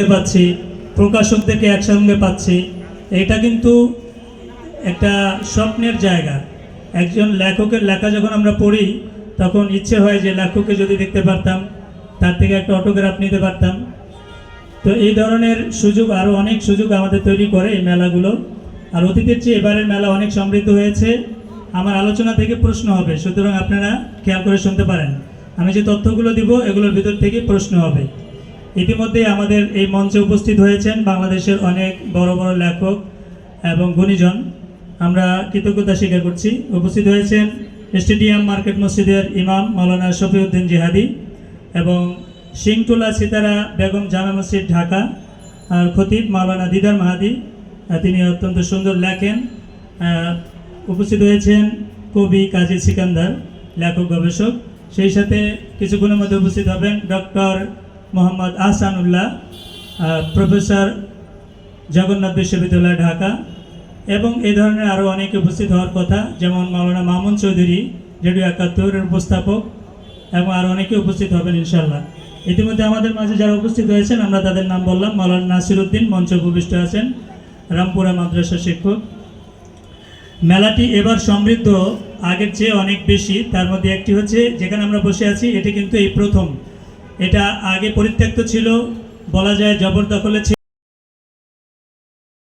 দেখতে পাচ্ছি প্রকাশকদেরকে একসঙ্গে পাচ্ছি। এটা কিন্তু একটা স্বপ্নের জায়গা। একজন লেখকের লেখা যখন আমরা পড়ি, তখন ইচ্ছে হয় যে লেখককে যদি দেখতে পারতাম, তার থেকে একটা অটোগ্রাফ নিতে পারতাম। তো এই ধরনের সুযোগ আরও অনেক সুযোগ আমাদের তৈরি করে এই মেলাগুলো। আর অতীতের চেয়ে এবারের মেলা অনেক সমৃদ্ধ হয়েছে। আমার আলোচনা থেকে প্রশ্ন হবে, সুতরাং আপনারা খেয়াল করে শুনতে পারেন। আমি যে তথ্যগুলো দিব, এগুলোর ভিতর থেকে প্রশ্ন হবে। ইতিমধ্যে আমাদের এই মঞ্চে উপস্থিত হয়েছেন বাংলাদেশের অনেক বড় বড় লেখক এবং গুণীজন। আমরা কৃতজ্ঞতা স্বীকার করছি। উপস্থিত হয়েছেন স্টেডিয়াম মার্কেট মসজিদের ইমাম মাওলানা শফিউদ্দিন জিহাদি এবং সিংটোলা সিতারা বেগম জামা মসজিদ ঢাকা আর খতিব মাওলানা দিদার মাহাদি তিনি অত্যন্ত সুন্দর লেখেন। উপস্থিত হয়েছেন কবি কাজী সিকান্দার, লেখক গবেষক। সেই সাথে কিছুক্ষণের মধ্যে উপস্থিত হবেন ডক্টর মোহাম্মদ আহসানুল্লাহ আহ, প্রফেসর জগন্নাথ বিশ্ববিদ্যালয় ঢাকা। এবং এই ধরনের আরও অনেকে উপস্থিত হওয়ার কথা যেমন মাওলানা মামুন চৌধুরী রেডিও একাত্তরের উপস্থাপক এবং আরও অনেকে উপস্থিত হবেন ইনশাল্লাহ ইতিমধ্যে আমাদের মাঝে যারা উপস্থিত হয়েছেন আমরা তাদের নাম বললাম। মাওলানা নাসির উদ্দিন মঞ্চ উপবিষ্ট আছেন রামপুরা মাদ্রাসা শিক্ষক। মেলাটি এবার সমৃদ্ধ আগের চেয়ে অনেক বেশি। তার মধ্যে একটি হচ্ছে যেখানে আমরা বসে আছি এটি কিন্তু এই প্রথম। এটা আগে পরিত্যক্ত ছিল বলা যায় জবরদখলে